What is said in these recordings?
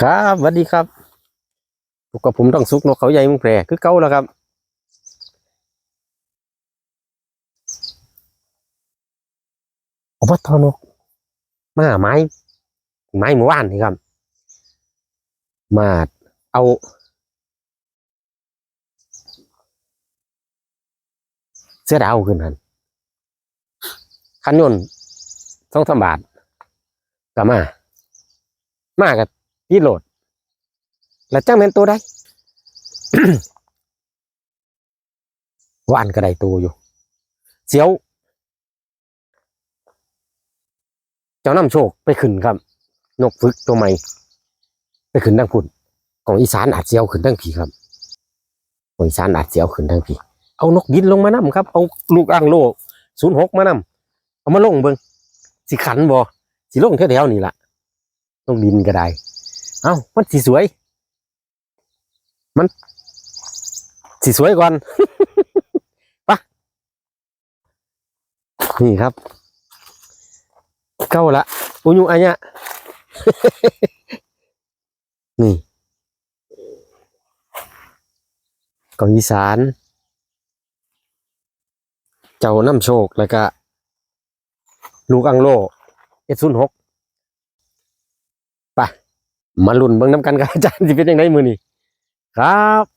ครับสวัสดีครับพบกับผมต้องซุกนกเขาใหญ่เมึงแพรคือเก่าแล้วครับอบตนกมาไม้ ไม้หมู่บ้านนี่ครับ มาเอา เสื้อดาวขึ้นหันคันยนต์สองสามบาทก็มา มากับ ที่โหลดแล้วจ้างเป็นตัวได้ว่านก็ได้ตัวอยู่ เสียว เจ้าน้ำโชคไปขึ้นครับ นกฝึกตัวใหม่ ไปขึ้นทั้งพุ่นของอีสานอาจเสียวขึ้นทั้งผีครับของอีสานอาจเสียวขึ้นทั้งผีเอานกดินลงมานำครับ เอาลูกอ่างโลศูนย์หกมานำเอามาลงเบิงสิขันบ่สิลงแถวๆนี่ล่ะนกดินก็ได้ เอ้ามันสีสวย มันสีสวยก่อนปะนี่ครับเก้าละอุยุอันเนี้ยนี่กองอีสาน เจ้าน้ำโชคแล้วก็ลูกอังโลเอซุนหก มาลุ้นเบิ่งน้ำกันกับอาจารย์สิเป็นยังไงมือนี้ครับ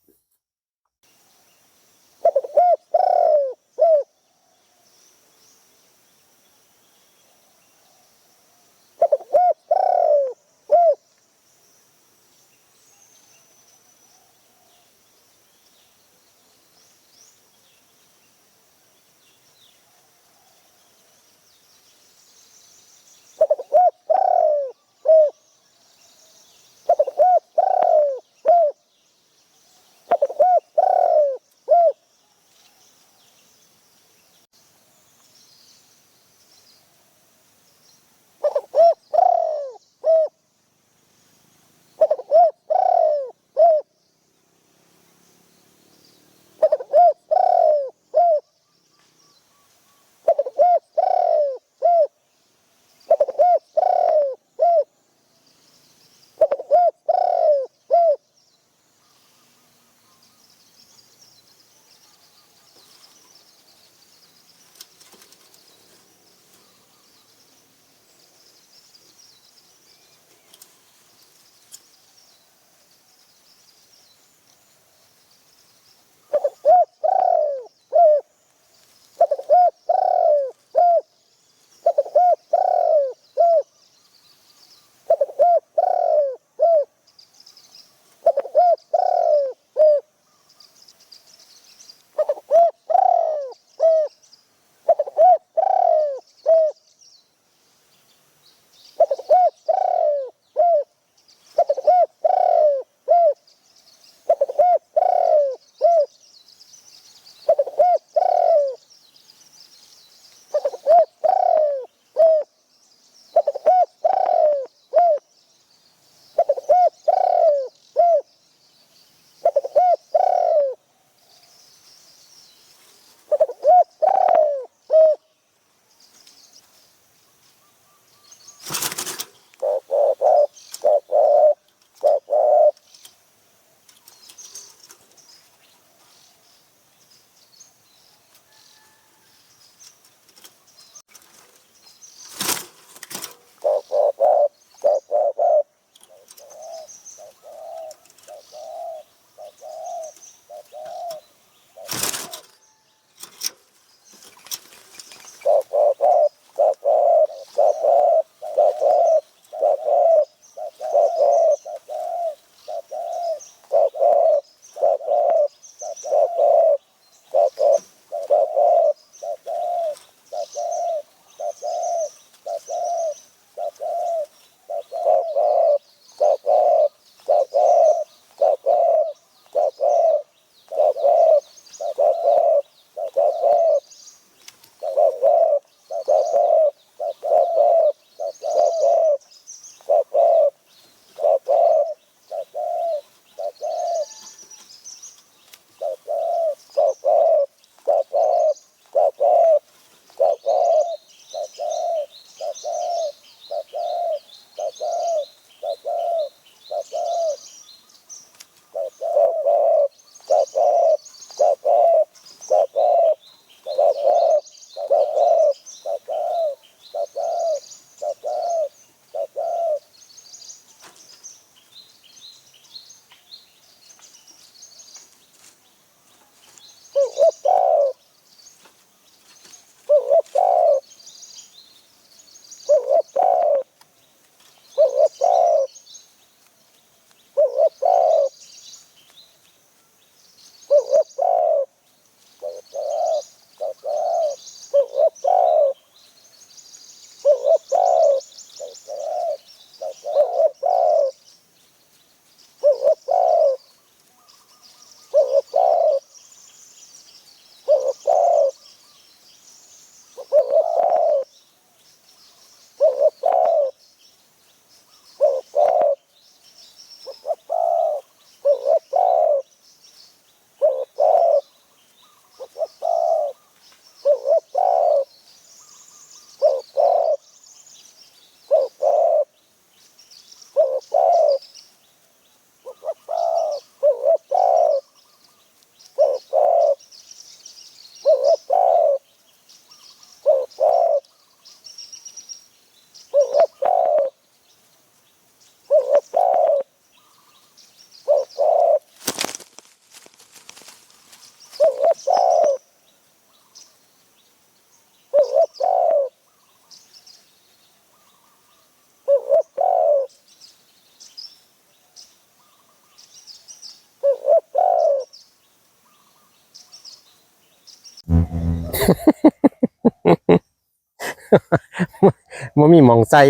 บ่มีหมองใส่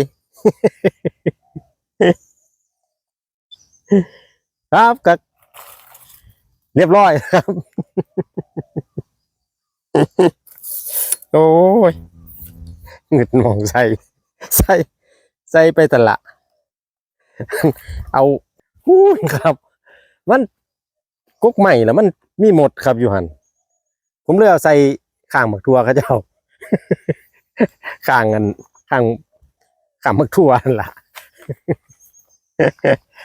ครับก็เรียบร้อยครับ โอ้ยหงึดมองใส่ใส่ใส่ไปแตละ เอาอู้ครับ มันกุ๊กใหม่แล้วมันมีหมดครับอยู่หัน ผมเลยเอาใส่ข้างหมักทัวเขาเจ้าข้างกัน ข้างขามักทัวนั่นล่ะ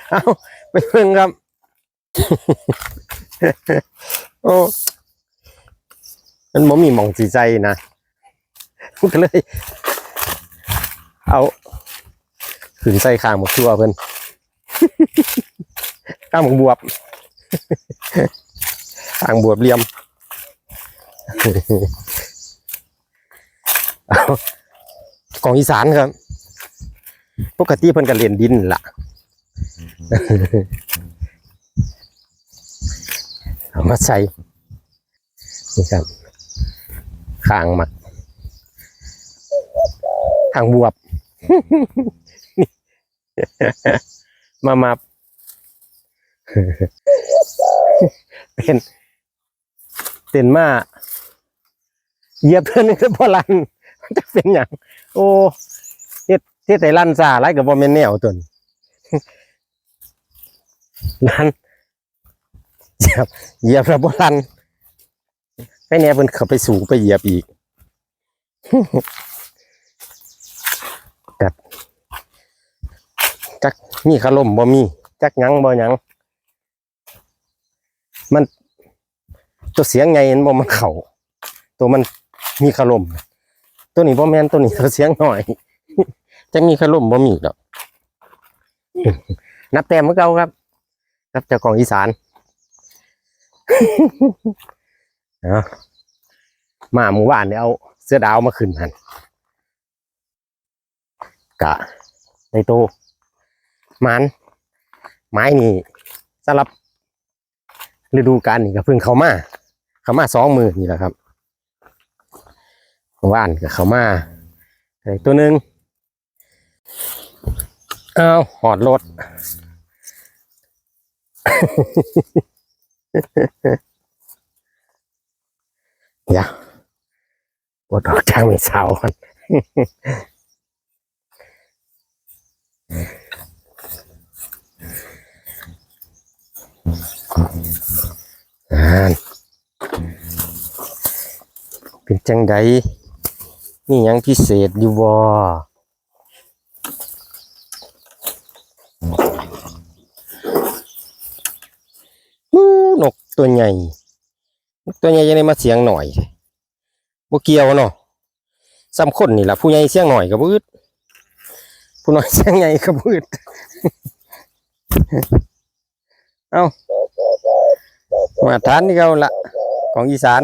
เอาไปเพิ่งครับ โอ้มันบ่มีหมองสีใจนะมันก็เลย เอาขึ้นใส่ข้างหมกทัวเพิ่นข้างหมกบวบข้างบวบเหลี่ยมเอา ของอีสานครับ ปกติเพิ่นก็เรียนดินล่ะเอามาใส่นี่ครับข้างหมักข้างบวบ มามาเป็นเป็นมาเหยียบเพื่อนนึงก็พอลัน จะเป็นอย่างโอ้เฮ็ดเฮ็ดแต่ลั่นซาไรกับบ่แม่นแนวตัวนี้ลั่นเหยียบเหยียบแล้วบ่ลันให้แน่เพิ่นเข้าไปสูงไปเหยียบอีกกัดจักมีขล่มบ่มีจักหยังบ่หยังมันตัวเสียงไงมันบ่มันเข่าตัวมันมีขล่ม ตัวนี้บ่แม่นตัวนี้ตัวเสียงหน่อยจักมีขล่มบ่มีดอก นับแต้มเมื่อเก่าครับครับเจ้าของอีสานเอามาหมู่บ้านเนี่ยเอาเสื้อดาวมาขึ้นหันกะในโตมันไม้นี่สำหรับฤดูกาลนี่ก็เพิ่งเข้ามาเข้ามาสองมือนี่แหละครับ หมู่บ้านก็เข้ามาตัวหนึ่งเอาหอดรถเดี๋ยวปวดออกจากมีเสาก่อนอ่านเป็นจังใด นี่ยังพิเศษอยู่บ่นกตัวใหญ่ นกตัวใหญ่ยังได้มาเสียงหน่อยบ่เกี่ยวเนาะซ้ำคนนี่ล่ะผู้ใหญ่เสียงหน่อยก็บืดผู้น้อยเสียงใหญ่ก็บืดเอามาทานนี่เขาละของอีสาน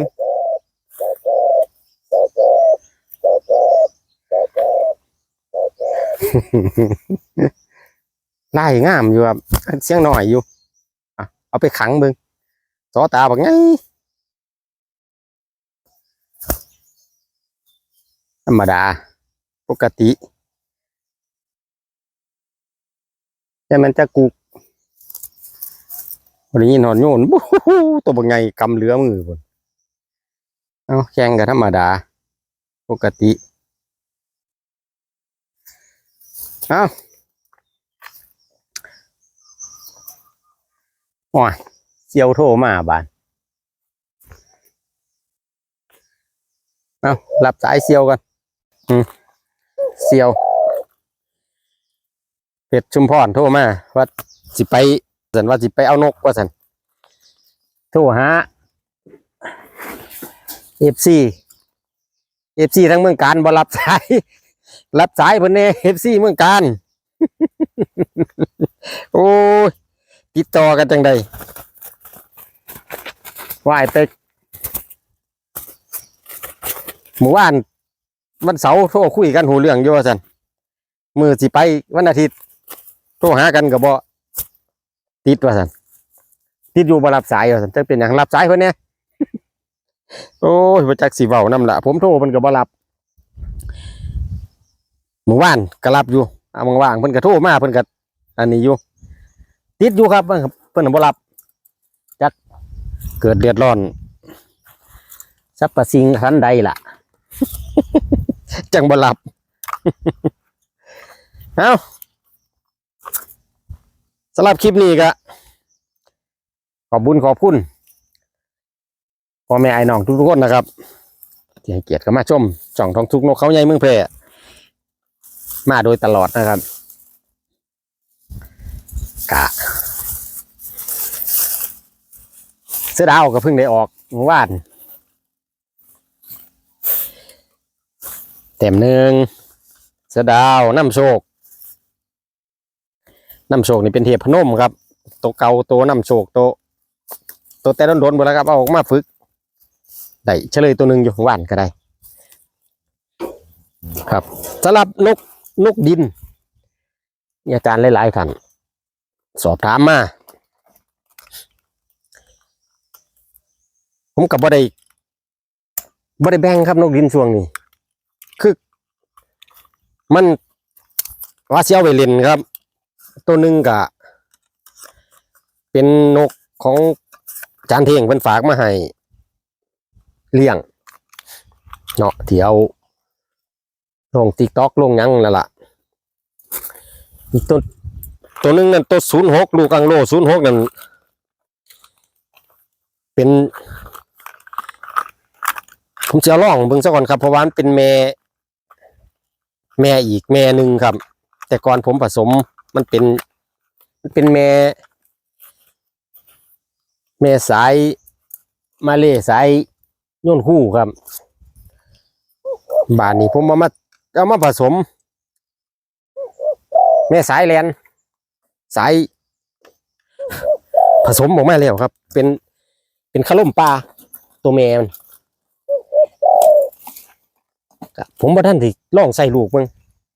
ไล่งามอยู่ครับเสียงหน่อยอยู่อะเอาไปขังเบิ่งสอตาบักไงธรรมดา ปกติแต่มันจะกุกวันนี้นอนโยนบูตัวบางไงกำเหลือมือบนเอาแข่งกันธรรมดา ปกติ เอาโอ้ยเซียวโทรมาบานเอารับสายเซียวกันอืมเซียวเป็ดชุมพรโทรมาว่าสิไปสันว่าสิไปเอานกว่าสันโทรหาเอฟซีเอฟซีทั้งเมืองการบรับสาย รับสายเพิ่นเน่เอฟซีเมืองการโอ้ยติดต่อกันจังใดว่ายไปหมู่บ้านวันเสาร์โทรคุยกันหูเรื่องอยู่ว่าสันมือสิไปวันอาทิตย์โทรหากันกับบ่ติดว่าสันติดอยู่บ่รับสายว่าสันจะเป็นอย่างรับสายเพิ่นเนี่ยโอ้ยบ่จักษ์สิเว้านำละผมโทรเพิ่นก็บ่รับ หมู่บ้านก็รับอยู่เอาว่างเพิ่นก็โทรมาเพิ่นก็อันนี้อยู่ติดอยู่ครับเพิ่นเพิ่นบ่รับจักเกิดเดือดร้อนสัพพสิ่งทันใดล่ะ จังบ่รับเอาสำหรับคลิปนี้ก็ขอบบุญขอบคุณพ่อแม่ไอ้น้องทุกๆคนนะครับที่ให้เกียรติเข้ามาชมช่องทองทุกนกเขาใหญ่เมืองแพร่ มาโดยตลอดนะครับกะเสื้อดาวก็เพิ่งได้ออกเมื่อวานเต็มหนึ่งเสื้อดาวน้ำโชคน้ำโชคนี่เป็นเทพพนมครับ ตัวเก่าตัวน้ำโชคตัวตัวแต่โดนๆหมดแล้วครับเอาออกมาฝึกได้เฉลยตัวหนึ่งอยู่ว่านก็ได้ ครับสำหรับนก นกดินมีอาจารหลายๆท่านสอบถามมา ผมกับบ่ได้บ่ได้แบ่งครับนกดินช่วงนี้ คือ มันว่าเสียวไปเล่นครับ ตัวหนึ่งกะ เป็นนกของอาจารย์เทงเป็นฝากมาให้เลี้ยงเนาะที่เอา ลงติ๊กต็อกลงยังนั่นล่ะอีกตัวตัวหนึงนั่นตัวศูนย์หกลูกอังโลศูนย์หกนั่นเป็นผมจะลองเบิ่งซะก่อนครับเพราะว่ามันเป็นแม่แม่อีกแม่หนึ่งครับ แต่ก่อนผมผสมมันเป็นมันเป็นแม่ แม่สายมาเลสายย่นคู่ครับ บานนี้ผมเอามา เอามาผสม แม่สายแลนสาย ผสมออกมาแล้วครับ เป็นเป็นขลุ่มปลาตัวแม่มันผมบ่ท่านที่ลองใส่ลูกมึง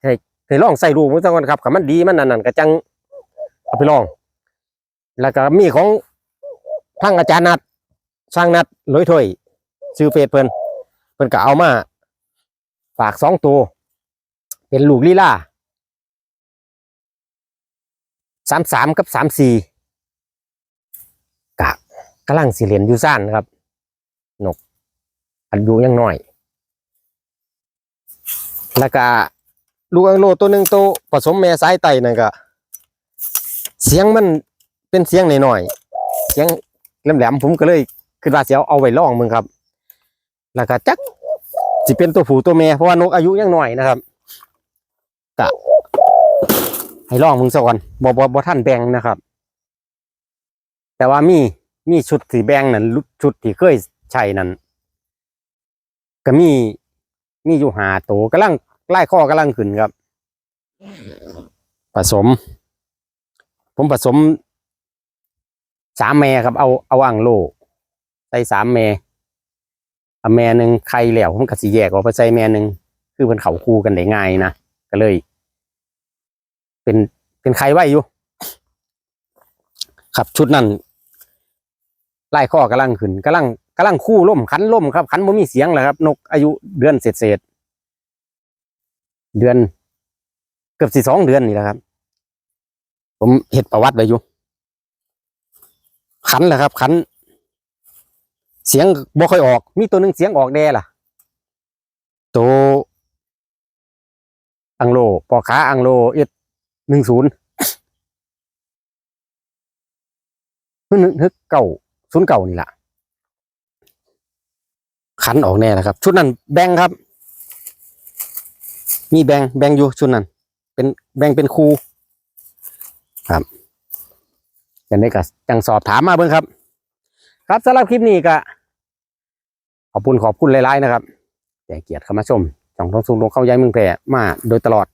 ให้ให้ลองใส่ลูกมึงซะก่อนครับถ้ามันดีมันนั่นนั่นก็จังเอาไปลอง แล้วก็มีของทั้งอาจารย์นัดสร้างนัดลอยถ้วยซื้อเฟซเพิ่นเพิ่นก็เอามาฝากสองตัว เป็นลูกลีลาสามสามกับสามสี่กะกำลังสิเหรียนอยูซ่านครับ นกอันอยูยังน้อย แล้วก็ลูกอังโลตัวหนึ่งตัวผสมแม่สายไตนั่นก็เสียงมันเป็นเสียงหน่อยๆเสียงแหลมๆผมก็เลยคือว่าเสียวเอาไว้ล่องมึงครับ แล้วก็จักสิเป็นตัวผู้ตัวแม่เพราะว่านกอายุยังหน้อยนะครับ กะ ให้ลองมึงซะก่อนบ่บ่บ่ท่านแบงนะครับ แต่ว่ามีมีชุดสีแบงนั่นชุดที่เคยใช้นั่นก็มีมีอยู่หาโตัวกำลังไล่ข้อกำลังขึ้นครับ ผสม ผมผสมสามแม่ครับ เอาเอาอ่างโลใส่สามแม่อแม่หนึ่งไข่แล้วผมก็สิแยกออกไปใส่แม่หนึ่งคือมันเขาคู่กันได้ง่ายนะ ก็เลย เป็นเป็นไข่ไว้อยู่ ครับชุดนั้นไล่ข้อกำลังขึ้นกำลังกำลังคู่ล่มขันล่มครับขันบ่มีเสียงแหละครับ นกอายุเดือนเศษเศษเดือน เกือบสี่สองเดือนนี่แหละครับ ผมเห็ดประวัติไว้อยู่ ขันแหละครับ ขัน เสียงบ่ค่อยออก มีตัวหนึ่งเสียงออกแด่ล่ะ ตัว อังโลปอขาอังโลเอสหนึ่งศูนย์ฮึนึกฮึกเก่าศูนย์เก่านี่แหละขันออกแน่นะครับ ชุดนั้นแบงครับ มีแบงแบงอยู่ชุดนั้น เป็นแบงเป็นครูครับอย่างนี้ก็จังสอบถามมาเบิ่งครับ ครับสำหรับคลิปนี้ก็ขอบคุณขอบคุณหลายๆนะครับแต่เกียรติเข้ามาชม ช่องทองสูงลงเข้าย้ายเมืองแพร่มาโดยตลอด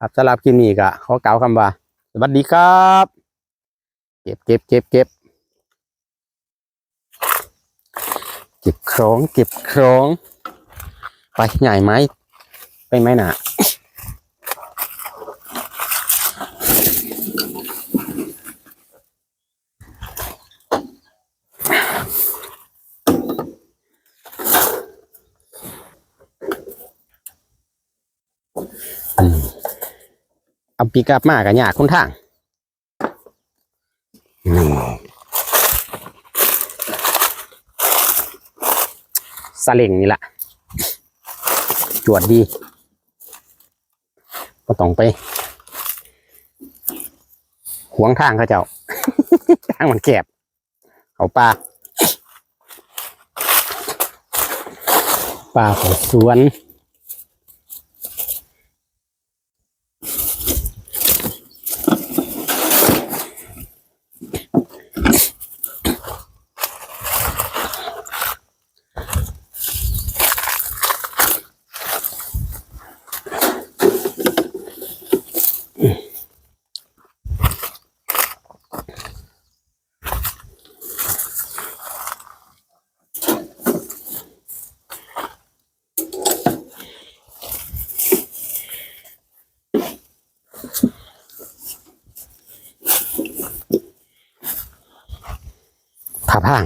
ครับสำหรับคลิปนี้ก็ขอกล่าวคำว่า สวัสดีครับ เก็บเก็บเก็บเก็บเก็บครองเก็บครอง ไปใหญ่ไหมไปไหมหนา เอาปีกลับมากับหยาคนทางนี่สลิงนี่ละจวดดีก็ต้องไปหวงทางเขาเจ้า ทางมันแคบเขาป่าป่าของสวน พาง